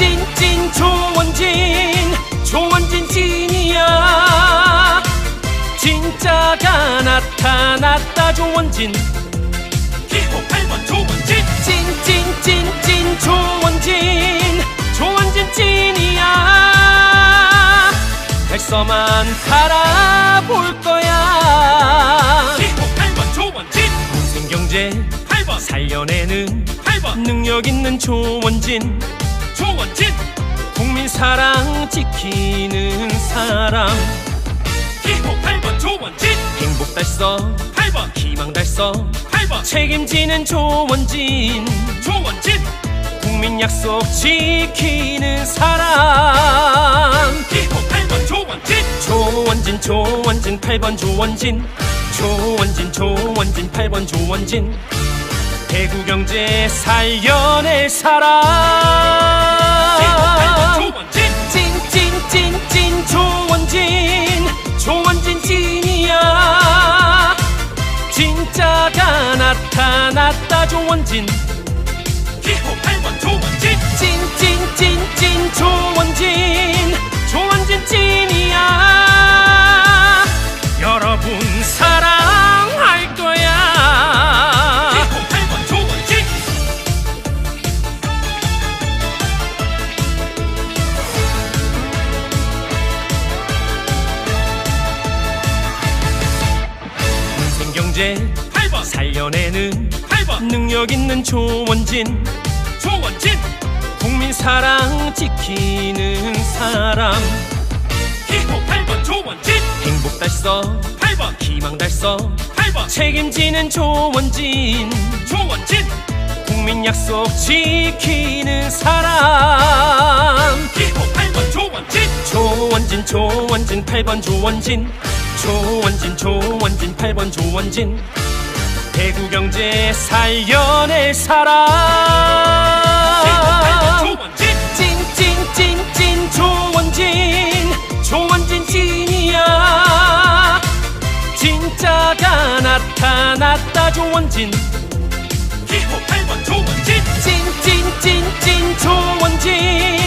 찐찐찐 조원진 조원진 찐이야. 진짜가 나타났다 조원진. 기호 8번 조원진. 찐찐찐찐 조원진 조원진 찐이야. 달서만 바라볼 거야. 기호 8번 조원진. 생경제 8번. 살려내는 8번. 능력 있는 조원진 조원진. 국민 사랑 지키는 사람. 기호 8번 조원진. 행복 달성. 8번. 희망 달성. 8번. 책임지는 조원진. 조원진. 국민 약속 지키는 사람. 기호 8번 조원진. 조원진 조원진. 8번 조원진. 조원진 조원진. 8번 조원진 대구 경제 살려낼 기호 8번 사람. 찐찐찐찐 조원진. 조원진 찐이야. 진짜가 나타났다 조원진 생경제. 8번. 살려내는 8번. 능력 있는 조원진. 조원진. 국민 사랑 지키는 사람. 기호 8번 조원진. 행복 달성 8번. 희망 달성 8번. 책임지는 조원진. 조원진. 국민 약속 지키는 사람. 기호 8번 조원진. 조원진 조원진 8번 조원진 조원진 조원진 8번 조원진. 대구경제 살려낼 사람. 찐찐찐찐 조원진. 조원진 찐이야. 진짜가 나타났다 조원진. 기호 8번 조원진. 찐찐찐찐 조원진.